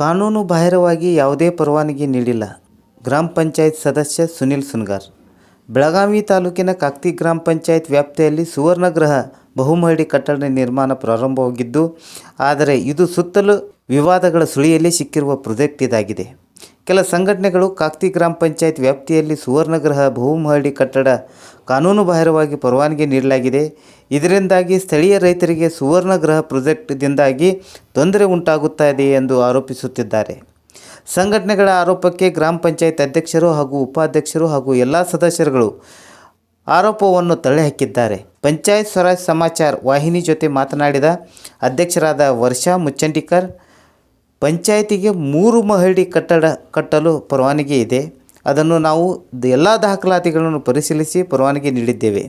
ಕಾನೂನು ಬಾಹಿರವಾಗಿ ಯಾವುದೇ ಪರವಾನಗಿ ನೀಡಿಲ್ಲ. ಗ್ರಾಮ ಪಂಚಾಯತ್ ಸದಸ್ಯ ಸುನಿಲ್ ಸುನ್ಗಾರ್. ಬೆಳಗಾವಿ ತಾಲೂಕಿನ ಕಾಕ್ತಿ ಗ್ರಾಮ ಪಂಚಾಯತ್ ವ್ಯಾಪ್ತಿಯಲ್ಲಿ ಸುವರ್ಣಗೃಹ ಬಹುಮಹಡಿ ಕಟ್ಟಡ ನಿರ್ಮಾಣ ಪ್ರಾರಂಭವಾಗಿದ್ದು, ಆದರೆ ಇದು ಸುತ್ತಲೂ ವಿವಾದಗಳ ಸುಳಿಯಲ್ಲಿ ಸಿಕ್ಕಿರುವ ಪ್ರಾಜೆಕ್ಟ್ ಇದಾಗಿದೆ. ಕೆಲ ಸಂಘಟನೆಗಳು ಕಾಕ್ತಿ ಗ್ರಾಮ ಪಂಚಾಯತ್ ವ್ಯಾಪ್ತಿಯಲ್ಲಿ ಸುವರ್ಣಗೃಹ ಬಹುಮಹಡಿ ಕಟ್ಟಡ ಕಾನೂನುಬಾಹಿರವಾಗಿ ಪರವಾನಗಿ ನೀಡಲಾಗಿದೆ. ಇದರಿಂದಾಗಿ ಸ್ಥಳೀಯ ರೈತರಿಗೆ ಸುವರ್ಣಗೃಹ ಪ್ರಾಜೆಕ್ಟ್ದಿಂದಾಗಿ ತೊಂದರೆ ಉಂಟಾಗುತ್ತಾ ಇದೆ ಎಂದು ಆರೋಪಿಸುತ್ತಿದ್ದಾರೆ. ಸಂಘಟನೆಗಳ ಆರೋಪಕ್ಕೆ ಗ್ರಾಮ ಪಂಚಾಯತ್ ಅಧ್ಯಕ್ಷರು ಹಾಗೂ ಉಪಾಧ್ಯಕ್ಷರು ಹಾಗೂ ಎಲ್ಲ ಸದಸ್ಯರುಗಳು ಆರೋಪವನ್ನು ತಳ್ಳಿಹಾಕಿದ್ದಾರೆ. ಪಂಚಾಯತ್ ಸ್ವರಾಜ್ ಸಮಾಚಾರ ವಾಹಿನಿ ಜೊತೆ ಮಾತನಾಡಿದ ಅಧ್ಯಕ್ಷರಾದ ವರ್ಷಾ ಮುಚ್ಚಂಡಿಕರ್ ಪಂಚಾಯಿತಿಗೆ ಮೂರು ಮಹಡಿ ಕಟ್ಟಡ ಕಟ್ಟಲು ಪರವಾನಗಿ ಇದೆ. ಅದನ್ನು ನಾವು ಎಲ್ಲ ದಾಖಲಾತಿಗಳನ್ನು ಪರಿಶೀಲಿಸಿ ಪರವಾನಗಿ ನೀಡಿದ್ದೇವೆ.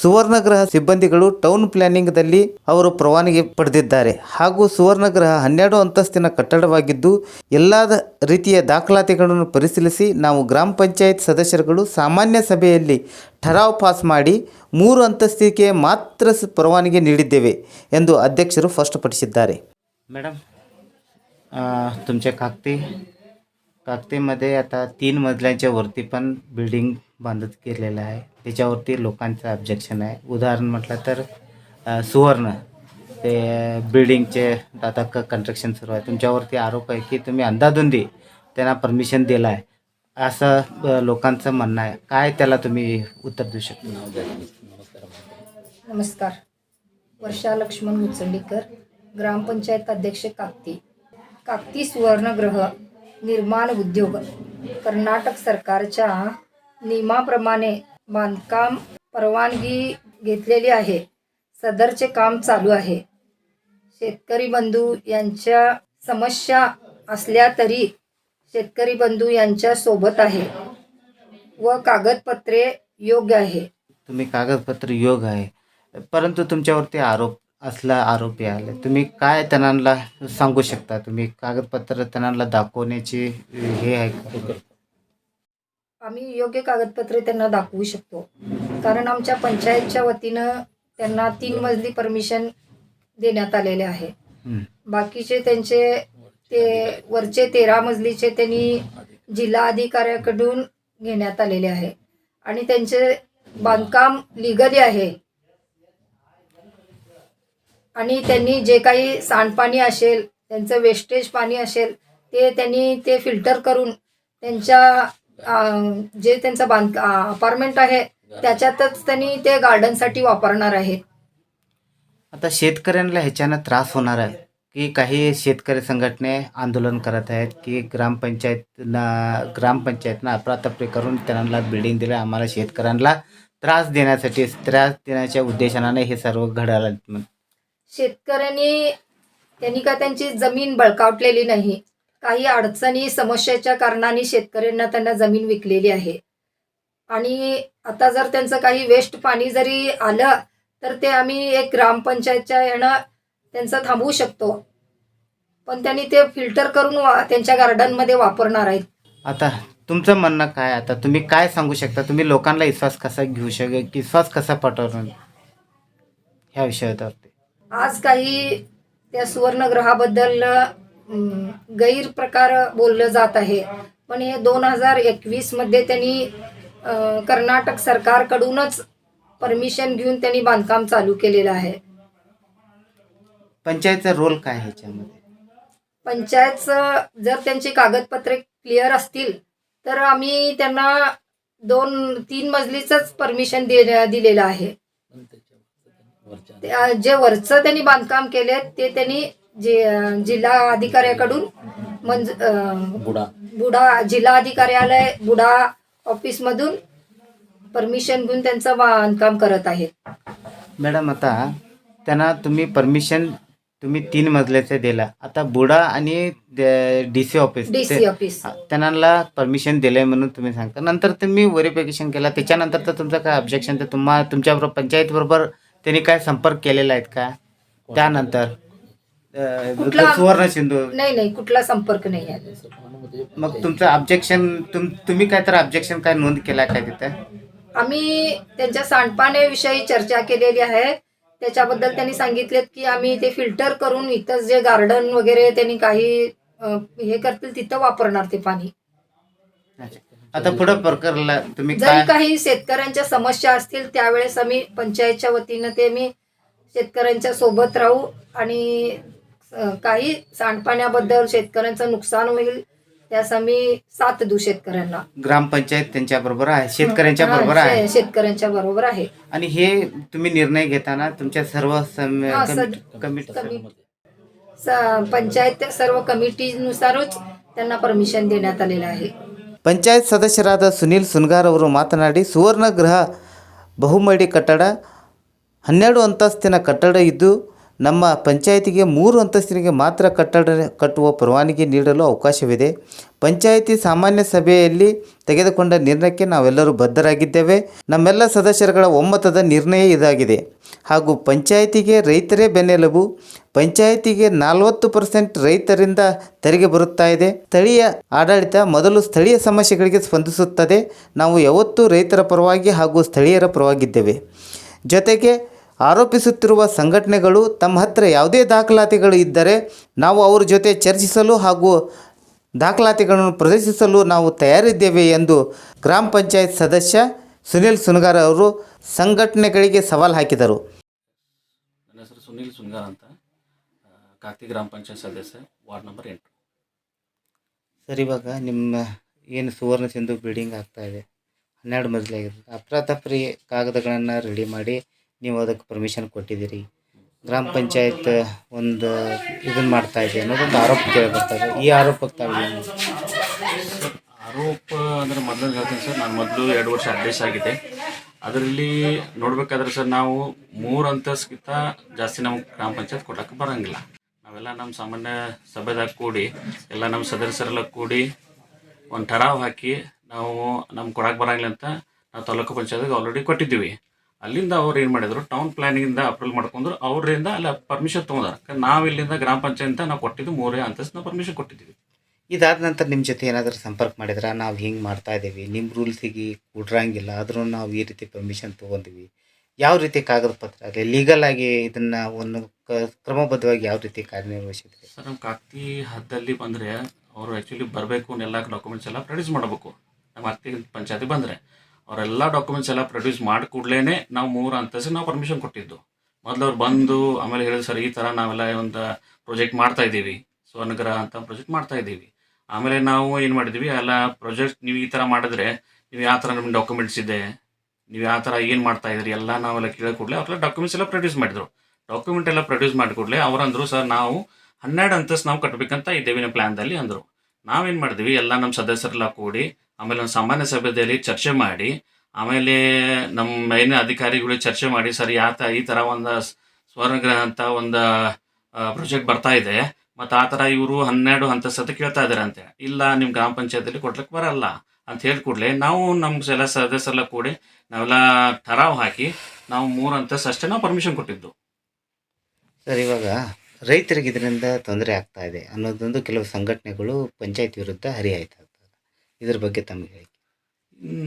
ಸುವರ್ಣಗ್ರಹ ಸಿಬ್ಬಂದಿಗಳು ಟೌನ್ ಪ್ಲಾನಿಂಗ್ದಲ್ಲಿ ಅವರು ಪರವಾನಗಿ ಪಡೆದಿದ್ದಾರೆ. ಹಾಗೂ ಸುವರ್ಣಗ್ರಹ ಹನ್ನೆರಡು ಅಂತಸ್ತಿನ ಕಟ್ಟಡವಾಗಿದ್ದು, ಎಲ್ಲ ರೀತಿಯ ದಾಖಲಾತಿಗಳನ್ನು ಪರಿಶೀಲಿಸಿ ನಾವು ಗ್ರಾಮ ಪಂಚಾಯತ್ ಸದಸ್ಯರುಗಳು ಸಾಮಾನ್ಯ ಸಭೆಯಲ್ಲಿ ಠರಾವ್ ಪಾಸ್ ಮಾಡಿ ಮೂರು ಅಂತಸ್ತಿಗೆ ಮಾತ್ರ ಪರವಾನಗಿ ನೀಡಿದ್ದೇವೆ ಎಂದು ಅಧ್ಯಕ್ಷರು ಸ್ಪಷ್ಟಪಡಿಸಿದ್ದಾರೆ. ಮೇಡಮ್ तुमच्या कागती कागतीमध्ये आता तीन मजल्यांच्या वरती पण बिल्डिंग बांधत गेलेलं आहे. त्याच्यावरती लोकांचं ऑब्जेक्शन आहे. उदाहरण म्हटलं तर सुवर्ण ते बिल्डिंगचे आता क कन्स्ट्रक्शन सुरू आहे. तुमच्यावरती आरोप आहे की तुम्ही अंदाधुंदी त्यांना परमिशन दिलं आहे. असं लोकांचं म्हणणं आहे. काय त्याला तुम्ही उत्तर देऊ शकता? नमस्कार वर्षा लक्ष्मण मुचंडीकर ग्रामपंचायत अध्यक्ष काकती काकती सुवर्णग्रह निर्माण उद्योग कर्नाटक सरकारच्या नियमाप्रमाणे बांधकाम परवानगी घेतलेली आहे. सदरचे काम चालू आहे. शेतकरी बंधू यांच्या समस्या असल्या तरी शेतकरी बंधू यांच्या सोबत आहे व कागदपत्रे योग्य आहे. तुम्ही कागदपत्र योग आहे. परंतु तुमच्यावरती आरोप असला आरोपी आले. तुम्ही काय त्यांना सांगू शकता? तुम्ही कागदपत्र त्यांना दाखवण्याची हे आहे का? आम्ही योग्य कागदपत्रे त्यांना दाखवू शकतो. कारण आमच्या पंचायतच्या वतीनं त्यांना तीन मजली परमिशन देण्यात आलेले आहे. बाकीचे त्यांचे ते वरचे तेरा मजलीचे त्यांनी जिल्हा अधिकाऱ्याकडून घेण्यात आलेले आहे. आणि त्यांचे बांधकाम लिगली आहे. आणि त्यांनी जे काही सांडपाणी असेल त्यांचं वेस्टेज पाणी असेल ते त्यांनी ते फिल्टर करून त्यांच्या जे त्यांचं बांध अपार्टमेंट आहे त्याच्यातच त्यांनी ते गार्डनसाठी वापरणार आहेत. आता शेतकऱ्यांना ह्याच्यानं त्रास होणार आहे की काही शेतकरी संघटने आंदोलन करत आहेत की ग्रामपंचायतनं ग्रामपंचायतनं अफरातफरी करून त्यांना बिल्डिंग दिलं आम्हाला शेतकऱ्यांना त्रास देण्यासाठी त्रास देण्याच्या उद्देशाने हे सर्व घडायला शेतकऱ्यांनी त्यांनी का त्यांची जमीन बळकावटलेली नाही. काही अडचणी समस्याच्या कारणाने शेतकऱ्यांना त्यांना जमीन विकलेली आहे. आणि आता जर त्यांचं काही वेस्ट पाणी जरी आलं तर ते आम्ही एक ग्रामपंचायतच्या यानं त्यांचं थांबवू शकतो. पण त्यांनी ते फिल्टर करून वा त्यांच्या गार्डनमध्ये वापरणार आहेत. आता तुमचं म्हणणं काय? आता तुम्ही काय सांगू शकता? तुम्ही लोकांना विश्वास कसा घेऊ शक विश्वास कसा पटवणार ह्या विषयावरती? आज काही त्या सुवर्णग्रहाबद्दल गैरप्रकार बोललं जात आहे. पण हे दोन हजार एकवीसमध्ये त्यांनी कर्नाटक सरकारकडूनच परमिशन घेऊन त्यांनी बांधकाम चालू केलेलं आहे. पंचायतचा रोल काय आहे ह्याच्यामध्ये पंचायतचं जर त्यांची कागदपत्रे क्लिअर असतील तर आम्ही त्यांना दोन तीन मजलीचंच परमिशन दे दिलेलं आहे. ते, जे वरचं त्यांनी बांधकाम केले ते त्यांनी जिल्हा अधिकाऱ्याकडून मंज अं, बुडा. जिल्हा अधिकार्यालय बुडा ऑफिसमधून परमिशन घेऊन त्यांचं बांधकाम करत आहेत. मॅडम आता त्यांना तुम्ही परमिशन तुम्ही तीन मजल्याचे दिला. आता बुडा आणि D C office D C office. त्यांना परमिशन दिलंय म्हणून तुम्ही सांगता. नंतर तुम्ही व्हेरिफिकेशन केला. त्याच्यानंतर तर तुमचं काय ऑब्जेक्शन तर तुम्हा तुमच्याबरोबर पंचायत बरोबर त्यांनी काय संपर्क केलेला आहेत का? त्यानंतर अं, कुठला- सुवर्ण सिंधू नाही नाही कुठला संपर्क नाही आहे. मग तुमचं ऑब्जेक्शन तुम तुम्ही काय तर ऑब्जेक्शन काय नोंद केला काय तिथं? आम्ही त्यांच्या सांडपाण्याविषयी चर्चा केलेली आहे. त्याच्याबद्दल त्यांनी सांगितलेत की आम्ही ते फिल्टर करून इथं जे गार्डन वगैरे त्यांनी काही अ, हे करतील तिथं वापरणार ते पाणी. आता पुढं प्रकारला तुम्ही जरी काय काही शेतकऱ्यांच्या समस्या असतील त्यावेळेस आम्ही पंचायतच्या वतीनं ते मी शेतकऱ्यांच्या सोबत राहू आणि अ, काही सांडपाण्याबद्दल शेतकऱ्यांचं नुकसान होईल त्यास आम्ही साथ देऊ शेतकऱ्यांना. ग्रामपंचायत त्यांच्या बरोबर आहे शेतकऱ्यांच्या हा, बरोबर आहे. शे- शेतकऱ्यांच्या बरोबर आहे. आणि हे तुम्ही निर्णय घेताना तुमच्या सर्व सम- हा, कमी- स- पंचायत त्या सर्व कमिटीनुसारच त्यांना परमिशन देण्यात आलेलं आहे. ಪಂಚಾಯತ್ ಸದಸ್ಯರಾದ ಸುನೀಲ್ ಸುನ್ಗಾರ್ ಅವರು ಮಾತನಾಡಿ ಸುವರ್ಣ ಗೃಹ ಬಹುಮಡಿ ಕಟ್ಟಡ ಹನ್ನೆರಡು ಅಂತಸ್ತಿನ ಕಟ್ಟಡ ಇದ್ದು ನಮ್ಮ ಪಂಚಾಯಿತಿಗೆ ಮೂರು ಅಂತಸ್ತಿನಿಗೆ ಮಾತ್ರ ಕಟ್ಟಡ, ಕಟ್ಟುವ ಪರವಾನಗಿ ನೀಡಲು ಅವಕಾಶವಿದೆ. ಪಂಚಾಯಿತಿ ಸಾಮಾನ್ಯ ಸಭೆಯಲ್ಲಿ ತೆಗೆದುಕೊಂಡ ನಿರ್ಣಯಕ್ಕೆ ನಾವೆಲ್ಲರೂ ಬದ್ಧರಾಗಿದ್ದೇವೆ. ನಮ್ಮೆಲ್ಲ ಸದಸ್ಯರುಗಳ ಒಮ್ಮತದ ನಿರ್ಣಯ ಇದಾಗಿದೆ. ಹಾಗೂ ಪಂಚಾಯಿತಿಗೆ ರೈತರೇ ಬೆನ್ನೆಲುಬು. ಪಂಚಾಯಿತಿಗೆ ನಲವತ್ತು ಪರ್ಸೆಂಟ್ ರೈತರಿಂದ ತೆರಿಗೆ ಬರುತ್ತಾ ಇದೆ. ಸ್ಥಳೀಯ ಆಡಳಿತ ಮೊದಲು ಸ್ಥಳೀಯ ಸಮಸ್ಯೆಗಳಿಗೆ ಸ್ಪಂದಿಸುತ್ತದೆ. ನಾವು ಯಾವತ್ತೂ ರೈತರ ಪರವಾಗಿ ಹಾಗೂ ಸ್ಥಳೀಯರ ಪರವಾಗಿದ್ದೇವೆ. ಜೊತೆಗೆ ಆರೋಪಿಸುತ್ತಿರುವ ಸಂಘಟನೆಗಳು ತಮ್ಮ ಹತ್ರ ಯಾವುದೇ ದಾಖಲಾತಿಗಳು ಇದ್ದರೆ ನಾವು ಅವರ ಜೊತೆ ಚರ್ಚಿಸಲು ಹಾಗೂ ದಾಖಲಾತಿಗಳನ್ನು ಪ್ರದರ್ಶಿಸಲು ನಾವು ತಯಾರಿದ್ದೇವೆ ಎಂದು ಗ್ರಾಮ ಪಂಚಾಯತ್ ಸದಸ್ಯ ಸುನಿಲ್ ಸುನಗಾರ್ ಅವರು ಸಂಘಟನೆಗಳಿಗೆ ಸವಾಲು ಹಾಕಿದರು. ನನ್ನ ಹೆಸರು ಸುನಿಲ್ ಸುನಗಾರ್ ಅಂತ. ಆ, ಗ್ರಾಮ ಪಂಚಾಯತ್ ಸದಸ್ಯ ವಾರ್ಡ್ ನಂಬರ್ ಎಂಟು. ಸರ್ ಇವಾಗ ನಿಮ್ಮ ಏನು ಸುವರ್ಣ ಸಿಂಧು ಬಿಲ್ಡಿಂಗ್ ಆಗ್ತಾ ಇದೆ. ಹನ್ನೆರಡು ಮಜಲಾಗಿದೆ ಅಪರಾಧ ಅಪ್ರಾತಪ್ರಿ ಕಾಗದಗಳನ್ನು ರೆಡಿ ಮಾಡಿ ನೀವು ಅದಕ್ಕೆ ಪರ್ಮಿಷನ್ ಕೊಟ್ಟಿದ್ದೀರಿ. ಗ್ರಾಮ ಪಂಚಾಯತ್ ಒಂದು ಇದನ್ನು ಮಾಡ್ತಾ ಇದೆ ಅನ್ನೋದೊಂದು ಆರೋಪ ಕೇಳಿ ಬರ್ತದೆ ಈ ಏನು? ಆರೋಪ ಅಂದರೆ ಮೊದಲು ಹೇಳ್ತೀನಿ ಸರ್, ನಾನು ಮೊದಲು ಎರಡು ವರ್ಷ ಅಡ್ರೆಸ್ ಆಗಿದೆ. ಅದರಲ್ಲಿ ನೋಡ್ಬೇಕಾದ್ರೆ ಸರ್, ನಾವು ಮೂರು ಅಂತಸ್ಗಿಂತ ಜಾಸ್ತಿ ನಮ್ಗೆ ಗ್ರಾಮ ಪಂಚಾಯತ್ ಕೊಡಕ್ಕೆ ಬರೋಂಗಿಲ್ಲ. ನಾವೆಲ್ಲ ನಮ್ಮ ಸಾಮಾನ್ಯ ಸಭೆದಾಗ ಕೂಡಿ, ಎಲ್ಲ ನಮ್ಮ ಸದಸ್ಯರೆಲ್ಲ ಕೂಡಿ ಒಂದು ಠರಾವ್ ಹಾಕಿ ನಾವು ನಮ್ಗೆ ಕೊಡಕ್ಕೆ ಬರಂಗಿಲ್ಲ ಅಂತ ನಾವು ತಾಲೂಕು ಪಂಚಾಯತ್ಗೆ ಆಲ್ರೆಡಿ ಕೊಟ್ಟಿದ್ದೀವಿ. ಅಲ್ಲಿಂದ ಅವ್ರು ಏನು ಮಾಡಿದ್ರು? ಟೌನ್ ಪ್ಲಾನಿಂಗಿಂದ ಅಪ್ರೂವಲ್ ಮಾಡ್ಕೊಂಡ್ರು. ಅವರಿಂದ ಅಲ್ಲಿ ಪರ್ಮಿಷನ್ ತೊಗೊಂಡಾರ. ನಾವು ಇಲ್ಲಿಂದ ಗ್ರಾಮ ಪಂಚಾಯತ್ ನಾವು ಕೊಟ್ಟಿದ್ದು ಮೂರೇ ಅಂತಸ್ತು ನಾವು ಪರ್ಮಿಷನ್ ಕೊಟ್ಟಿದ್ದೀವಿ. ಇದಾದ ನಂತರ ನಿಮ್ಮ ಜೊತೆ ಏನಾದರೂ ಸಂಪರ್ಕ ಮಾಡಿದ್ರೆ? ನಾವು ಹಿಂಗೆ ಮಾಡ್ತಾ ಇದ್ದೀವಿ. ನಿಮ್ಮ ರೂಲ್ಸಿಗೆ ಕೊಡ್ರಂಗಿಲ್ಲ. ಆದರೂ ನಾವು ಈ ರೀತಿ ಪರ್ಮಿಷನ್ ತೊಗೊಂಡಿವಿ. ಯಾವ ರೀತಿ ಕಾಗದ ಪತ್ರ ಆಗಲಿ ಲೀಗಲ್ ಆಗಿ ಇದನ್ನು ಒಂದು ಕ- ಕ್ರಮಬದ್ಧವಾಗಿ ಯಾವ ರೀತಿ ಕಾರ್ಯನಿರ್ವಹಿಸಿದ್ರಿ? ಸರ್ ನಮ್ಮ ಕಾಕ್ತಿ ಹದ್ದಲ್ಲಿ ಬಂದರೆ ಅವರು ಆ್ಯಕ್ಚುಲಿ ಬರಬೇಕು ಎಲ್ಲ ಡಾಕ್ಯುಮೆಂಟ್ಸ್ ಎಲ್ಲ ಪ್ರೊಡ್ಯೂಸ್ ಮಾಡಬೇಕು. ನಮ್ಮ ಅತ್ತಿ ಪಂಚಾಯತಿ ಬಂದರೆ. ಅವರೆಲ್ಲ ಡಾಕ್ಯುಮೆಂಟ್ಸ್ ಎಲ್ಲ ಪ್ರೊಡ್ಯೂಸ್ ಮಾಡಿ ಕೂಡಲೇ ನಾವು ಮೂರು ಅಂತಸ್ತಿಗೆ ನಾವು ಪರ್ಮಿಷನ್ ಕೊಟ್ಟಿದ್ದು. ಮೊದಲು ಅವ್ರು ಬಂದು ಆಮೇಲೆ ಹೇಳಿದ್ರು ಸರ್, ಈ ಥರ ನಾವೆಲ್ಲ ಒಂದು ಪ್ರಾಜೆಕ್ಟ್ ಮಾಡ್ತಾ ಇದ್ದೀವಿ. ಸ್ವರ್ಣಗ್ರಹ ಅಂತ ಪ್ರಾಜೆಕ್ಟ್ ಮಾಡ್ತಾ ಇದ್ದೀವಿ. ಆಮೇಲೆ ನಾವು ಏನು ಮಾಡಿದ್ವಿ ಎಲ್ಲ ಪ್ರಾಜೆಕ್ಟ್ ನೀವು ಈ ಥರ ಮಾಡಿದ್ರೆ ನೀವು ಯಾವ ಥರ ನಿಮ್ಮ ಡಾಕ್ಯುಮೆಂಟ್ಸ್ ಇದೆ, ನೀವು ಯಾವ ಥರ ಏನು ಮಾಡ್ತಾ ಇದ್ರಿ, ಎಲ್ಲ ನಾವೆಲ್ಲ ಕೇಳೋ ಕೂಡಲೇ ಅವ್ರೆಲ್ಲ ಡಾಕ್ಯುಮೆಂಟ್ಸ್ ಎಲ್ಲ ಪ್ರೊಡ್ಯೂಸ್ ಮಾಡಿದ್ರು. ಡಾಕ್ಯುಮೆಂಟ್ ಎಲ್ಲ ಪ್ರೊಡ್ಯೂಸ್ ಮಾಡಿ ಕೂಡಲೇ ಅವರಂದ್ರು ಸರ್, ನಾವು ಹನ್ನೆರಡು ಅಂತಸ್ ನಾವು ಕಟ್ಟಬೇಕಂತ ಇದ್ದೇವೆ ನಮ್ಮ ಪ್ಲ್ಯಾನ್ದಲ್ಲಿ ಅಂದರು. ನಾವೇನು ಮಾಡಿದ್ವಿ, ಎಲ್ಲ ನಮ್ಮ ಸದಸ್ಯರೆಲ್ಲ ಕೂಡಿ ಆಮೇಲೆ ಒಂದು ಸಾಮಾನ್ಯ ಸಭೆಯಲ್ಲಿ ಚರ್ಚೆ ಮಾಡಿ, ಆಮೇಲೆ ನಮ್ಮ ಮೇನ್ ಅಧಿಕಾರಿಗಳು ಚರ್ಚೆ ಮಾಡಿ, ಸರ್ ಯಾತ ಈ ಥರ ಒಂದು ಸ್ವರ್ಣಗ್ರಹ ಅಂತ ಒಂದು ಪ್ರಾಜೆಕ್ಟ್ ಬರ್ತಾ ಇದೆ, ಮತ್ತು ಆ ಥರ ಇವರು ಹನ್ನೆರಡು ಹಂತ ಸತ ಕೇಳ್ತಾ ಇದ್ದಾರೆ ಅಂತೆ ಇಲ್ಲ ನಿಮ್ಮ ಗ್ರಾಮ ಪಂಚಾಯತಲ್ಲಿ ಕೊಡ್ಲಿಕ್ಕೆ ಬರಲ್ಲ, ಅಂತ ಹೇಳಿ ಕೂಡಲೇ ನಾವು ನಮ್ಮ ಎಲ್ಲ ಸದಸ್ಯರೆಲ್ಲ ಕೂಡಿ ನಾವೆಲ್ಲ ಠರಾವ್ ಹಾಕಿ ನಾವು ಮೂರು ಹಂತ ಅಷ್ಟೇ ನಾವು ಪರ್ಮಿಷನ್ ಕೊಟ್ಟಿದ್ದು. ಸರ್, ಇವಾಗ ರೈತರಿಗೆ ಇದರಿಂದ ತೊಂದರೆ ಆಗ್ತಾ ಇದೆ ಅನ್ನೋದೊಂದು ಕೆಲವು ಸಂಘಟನೆಗಳು ಪಂಚಾಯತ್ ವಿರುದ್ಧ ಇರ್ತದೆ ಇದ್ರ ಬಗ್ಗೆ ತಮಗೆ ಹೇಳಿ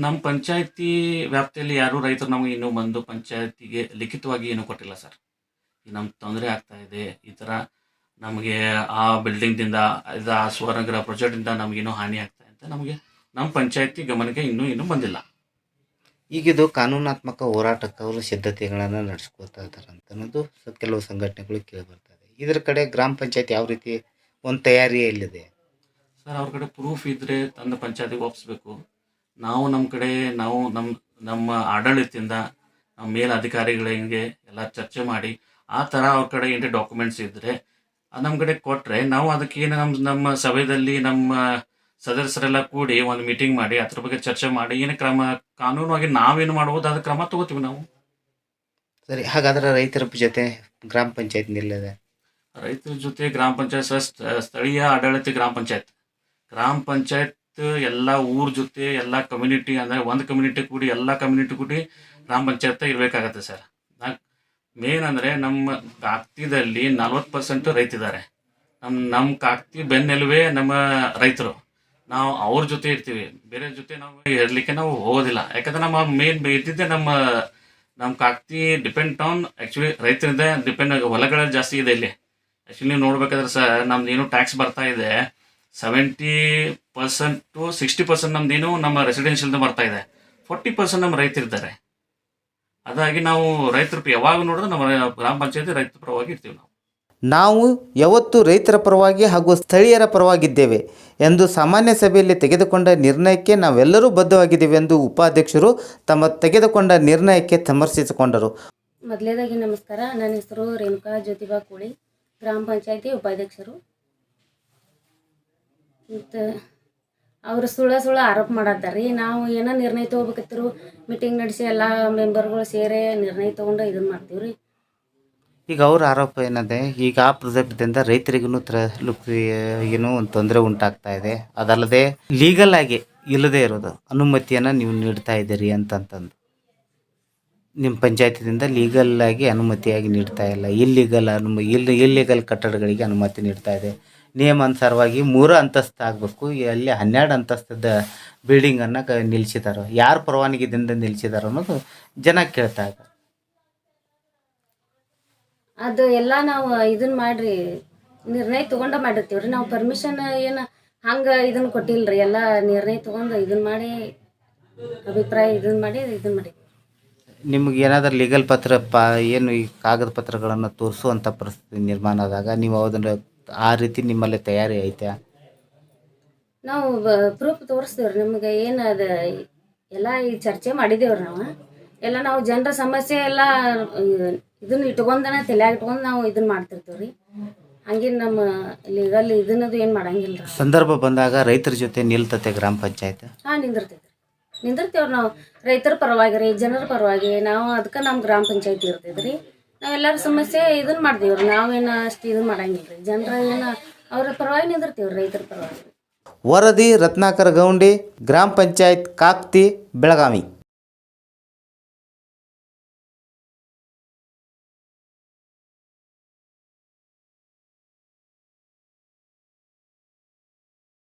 ನಮ್ಮ ಪಂಚಾಯತಿ ವ್ಯಾಪ್ತಿಯಲ್ಲಿ ಯಾರೂ ರೈತರು ನಮಗೆ ಇನ್ನೂ ಬಂದು ಪಂಚಾಯತಿಗೆ ಲಿಖಿತವಾಗಿ ಏನೂ ಕೊಟ್ಟಿಲ್ಲ ಸರ್. ನಮ್ಗೆ ತೊಂದರೆ ಆಗ್ತಾ ಇದೆ. ಈ ಥರ ನಮಗೆ ಆ ಬಿಲ್ಡಿಂಗ್ದಿಂದ ಇದು ಆ ಸ್ವರ್ಣಗ್ರಹ ಪ್ರೊಜೆಕ್ಟಿಂದ ನಮಗೇನೋ ಹಾನಿ ಆಗ್ತಾ ಇದೆ ಅಂತ ನಮಗೆ ನಮ್ಮ ಪಂಚಾಯತಿ ಗಮನಕ್ಕೆ ಇನ್ನೂ ಇನ್ನೂ ಬಂದಿಲ್ಲ. ಈಗಿದು ಕಾನೂನಾತ್ಮಕ ಹೋರಾಟಕ್ಕೆ ಅವರು ಸಿದ್ಧತೆಗಳನ್ನು ನಡೆಸ್ಕೋತಾ ಇದ್ದಾರೆ ಅಂತ ಅನ್ನೋದು ಕೆಲವು ಸಂಘಟನೆಗಳು ಕೇಳಿ ಬರ್ತಾ ಇದೆ. ಇದರ ಕಡೆ ಗ್ರಾಮ ಪಂಚಾಯತ್ ಯಾವ ರೀತಿ ಒಂದು ತಯಾರಿಯಲ್ಲಿದೆ? ಸರ್ ಅವ್ರ ಕಡೆ ಪ್ರೂಫ್ ಇದ್ದರೆ ತಂದು ಪಂಚಾಯತಿಗೆ ಒಪ್ಪಿಸ್ಬೇಕು ನಾವು ನಮ್ಮ ಕಡೆ ನಾವು ನಮ್ಮ ನಮ್ಮ ಆಡಳಿತದಿಂದ ನಮ್ಮ ಮೇಲ್ ಅಧಿಕಾರಿಗಳಿಗೆ ಎಲ್ಲ ಚರ್ಚೆ ಮಾಡಿ ಆ ಥರ ಅವ್ರ ಕಡೆ ಏನೇ ಡಾಕ್ಯುಮೆಂಟ್ಸ್ ಇದ್ದರೆ ನಮ್ಮ ಕಡೆ ಕೊಟ್ಟರೆ ನಾವು ಅದಕ್ಕೆ ಏನು ನಮ್ಮ ನಮ್ಮ ಸಭೆಯಲ್ಲಿ ನಮ್ಮ ಸದಸ್ಯರೆಲ್ಲ ಕೂಡಿ ಒಂದು ಮೀಟಿಂಗ್ ಮಾಡಿ ಅದ್ರ ಬಗ್ಗೆ ಚರ್ಚೆ ಮಾಡಿ ಏನು ಕ್ರಮ ಕಾನೂನಾಗಿ ನಾವೇನು ಮಾಡ್ಬೋದು ಅದು ಕ್ರಮ ತಗೋತೀವಿ ನಾವು. ಸರಿ ಹಾಗಾದ್ರೆ ರೈತರ ಜೊತೆ ಗ್ರಾಮ ಪಂಚಾಯತ್ ನಿಲ್ಲದೆ. ರೈತರ ಜೊತೆ ಗ್ರಾಮ ಪಂಚಾಯತ್ ಸ್ಥಳೀಯ ಆಡಳಿತ ಗ್ರಾಮ ಪಂಚಾಯತ್. ಗ್ರಾಮ ಪಂಚಾಯತ್, ಎಲ್ಲ ಊರ ಜೊತೆ, ಎಲ್ಲ ಕಮ್ಯುನಿಟಿ ಅಂದರೆ ಒಂದು ಕಮ್ಯುನಿಟಿ ಕೂಡಿ, ಎಲ್ಲ ಕಮ್ಯುನಿಟಿ ಕೂಡಿ ಗ್ರಾಮ ಪಂಚಾಯತ್ ಇರಬೇಕಾಗತ್ತೆ ಸರ್. ನಾ ಮೇನ್ ಅಂದರೆ ನಮ್ಮ ಕಾಕ್ತಿದಲ್ಲಿ ನಲ್ವತ್ತು ಪರ್ಸೆಂಟ್ ರೈತಿದ್ದಾರೆ. ನಮ್ಮ ನಮ್ಮ ಕಾಕ್ತಿ ಬೆನ್ನೆಲುವೆ ನಮ್ಮ ರೈತರು. ನಾವು ಅವ್ರ ಜೊತೆ ಇರ್ತೀವಿ. ಬೇರೆ ಜೊತೆ ನಾವು ಇರಲಿಕ್ಕೆ ನಾವು ಹೋಗೋದಿಲ್ಲ. ಯಾಕಂದ್ರೆ ನಮ್ಮ ಮೇನ್ ಇದ್ದಿದ್ದೆ ನಮ್ಮ ನಮ್ಮ ಕಾಕ್ತಿ ಡಿಪೆಂಡ್ ಆನ್ ಆ್ಯಕ್ಚುಲಿ ರೈತರಿಂದ ಡಿಪೆಂಡ್ ಹೊಲಗಳ ಜಾಸ್ತಿ ಇದೆ ಇಲ್ಲಿ. ಆ್ಯಕ್ಚುಲಿ ನೋಡ್ಬೇಕಾದ್ರೆ ಸರ್ ನಮ್ದು ಏನು ಟ್ಯಾಕ್ಸ್ ಬರ್ತಾ ಇದೆ. Seventy percent to sixty percent ನಮ್ಮದೇನು ನಮ್ಮ ರೆಸಿಡೆನ್ಷಿಯಲ್ದು ಬರ್ತಾ ಇದೆ. ಫೋರ್ಟಿ ಪರ್ಸೆಂಟ್ ನಮ್ಮ ರೈತರಿದ್ದಾರೆ ಅದಾಗಿ ನಾವು ರೈತರು ಯಾವಾಗ ನೋಡಿದ್ರೆ ನಮ್ಮ ಗ್ರಾಮ ಪಂಚಾಯತಿ ರೈತರ ಪರವಾಗಿ ಇರ್ತೀವಿ ನಾವು. ನಾವು ಯಾವತ್ತು ರೈತರ ಪರವಾಗಿ ಹಾಗೂ ಸ್ಥಳೀಯರ ಪರವಾಗಿದ್ದೇವೆ ಎಂದು ಸಾಮಾನ್ಯ ಸಭೆಯಲ್ಲಿ ತೆಗೆದುಕೊಂಡ ನಿರ್ಣಯಕ್ಕೆ ನಾವೆಲ್ಲರೂ ಬದ್ಧವಾಗಿದ್ದೇವೆ ಎಂದು ಉಪಾಧ್ಯಕ್ಷರು ತಮ್ಮ ತೆಗೆದುಕೊಂಡ ನಿರ್ಣಯಕ್ಕೆ ಸಮರ್ಥಿಸಿಕೊಂಡರು. ಮೊದಲೇದಾಗಿ ನಮಸ್ಕಾರ. ನನ್ನ ಹೆಸರು ರೇಣುಕಾ ಜ್ಯೋತಿಬಾ ಕೋಳಿ ಗ್ರಾಮ ಪಂಚಾಯತಿ ಉಪಾಧ್ಯಕ್ಷರು. ಮತ್ತು ಅವರು ಸುಳ್ಳ ಸುಳ್ಳ ಆರೋಪ ಮಾಡತ್ತಾರ್ರಿ ನಾವು ಏನೋ ನಿರ್ಣಯ ತೊಗೋಬೇಕತ್ತಿರು? ಮೀಟಿಂಗ್ ನಡೆಸಿ ಎಲ್ಲ ಮೆಂಬರ್ಗಳು ಸೇರಿ ನಿರ್ಣಯ ತೊಗೊಂಡು ಇದನ್ನು ಮಾಡ್ತೀವಿ ರೀ ಈಗ ಅವ್ರ ಆರೋಪ ಏನದೆ? ಈಗ ಆ ಪ್ರಾಜೆಕ್ಟ್ದಿಂದ ರೈತರಿಗೂ ತ್ರ ಏನು ಒಂದು ತೊಂದರೆ ಉಂಟಾಗ್ತಾ ಇದೆ. ಅದಲ್ಲದೆ ಲೀಗಲ್ ಆಗಿ ಇಲ್ಲದೇ ಇರೋದು ಅನುಮತಿಯನ್ನು ನೀವು ನೀಡ್ತಾ ಇದ್ದೀರಿ ಅಂತಂತಂದು. ನಿಮ್ಮ ಪಂಚಾಯತಿದಿಂದ ಲೀಗಲ್ ಆಗಿ ಅನುಮತಿಯಾಗಿ ನೀಡ್ತಾ ಇಲ್ಲ. ಇಲ್ಲಿಗಲ್ ಅನುಮ ಇಲ್ಲಿ ಇಲ್ಲೀಗಲ್ ಕಟ್ಟಡಗಳಿಗೆ ಅನುಮತಿ ನೀಡ್ತಾ ಇದೆ. ನಿಯಮಾನುಸಾರವಾಗಿ ಮೂರು ಅಂತಸ್ತು ಆಗಬೇಕು. ಅಲ್ಲಿ ಹನ್ನೆರಡು ಅಂತಸ್ತದ ಬಿಲ್ಡಿಂಗನ್ನು ಕ ನಿಲ್ಸಿದ್ದಾರೆ ಯಾರು ಪರವಾನಗಿದಿಂದ ನಿಲ್ಸಿದ್ದಾರೆ ಅನ್ನೋದು ಜನ ಕೇಳ್ತಾ ಇದ್ದಾರೆ. ಅದು ಎಲ್ಲ ನಾವು ಇದನ್ನ ಮಾಡ್ರಿ ನಿರ್ಣಯ ತಗೊಂಡ ಮಾಡಿರ್ತೀವಿ ರೀ ನಾವು ಪರ್ಮಿಷನ್ ಏನು ಹಂಗೆ ಇದನ್ನ ಕೊಟ್ಟಿಲ್ಲ ರೀ ಎಲ್ಲ ನಿರ್ಣಯ ತಗೊಂಡು ಇದನ್ನು ಮಾಡಿ ಅಭಿಪ್ರಾಯ ಇದನ್ನು ಮಾಡಿ ಇದನ್ನ ಮಾಡಿ. ನಿಮ್ಗೆ ಏನಾದರೂ ಲೀಗಲ್ ಪತ್ರ ಪ ಏನು ಈ ಕಾಗದ ಪತ್ರಗಳನ್ನು ತೋರಿಸುವಂಥ ಪರಿಸ್ಥಿತಿ ನಿರ್ಮಾಣ ಆದಾಗ ನೀವು ಅದನ್ನು ಆ ರೀತಿ ನಿಮ್ಮಲ್ಲಿ ತಯಾರಿ ಐತೆ? ನಾವು ಪ್ರೂಫ್ ತೋರಿಸ್ತೀವಿ ನಿಮ್ಗೆ ಏನು ಅದು ಎಲ್ಲ ಈ ಚರ್ಚೆ ಮಾಡಿದೇವ್ರಿ ನಾವು. ಎಲ್ಲ ನಾವು ಜನರ ಸಮಸ್ಯೆ ಎಲ್ಲ ಇದನ್ನ ಇಟ್ಕೊಂಡನ ತಲೆಯಾಗ ಇಟ್ಕೊಂಡು ನಾವು ಇದನ್ನ ಮಾಡ್ತಿರ್ತೀವಿ ರೀ ಹಂಗೇನು ನಮ್ಮ ಲೀಗಲ್ ಇದನ್ನದು ಏನು ಮಾಡಂಗಿಲ್ಲ ಸಂದರ್ಭ ಬಂದಾಗ ರೈತರ ಜೊತೆ ನಿಲ್ತತೆ ಗ್ರಾಮ ಪಂಚಾಯತ್? ಹಾಂ ನಿಂದಿರ್ತೈತೆ ನಿಂದಿರ್ತೀವ್ರಿ ನಾವು. ರೈತರ ಪರವಾಗಿ ರೀ ಜನರ ಪರವಾಗಿ ನಾವು ಅದಕ್ಕೆ ನಮ್ಮ ಗ್ರಾಮ ಪಂಚಾಯತಿ ಇರ್ತೈತೆ ರೀ ನಾವೆಲ್ಲರ ಸಮಸ್ಯೆ ಇದನ್ನ ಮಾಡ್ತೀವಿ ರೀ ನಾವೇನು ಅಷ್ಟು ಇದನ್ನ ಮಾಡಂಗಿಲ್ಲ ರೀ ಜನರ ಏನು ಅವ್ರ ಪರವಾಗಿ ನಿಂದಿರ್ತೀವಿ ರೈತರ ಪರವಾಗಿ. ವರದಿ ರತ್ನಾಕರ ಗೌಂಡಿ ಗ್ರಾಮ ಪಂಚಾಯತ್ ಕಾಕ್ತಿ ಬೆಳಗಾವಿ.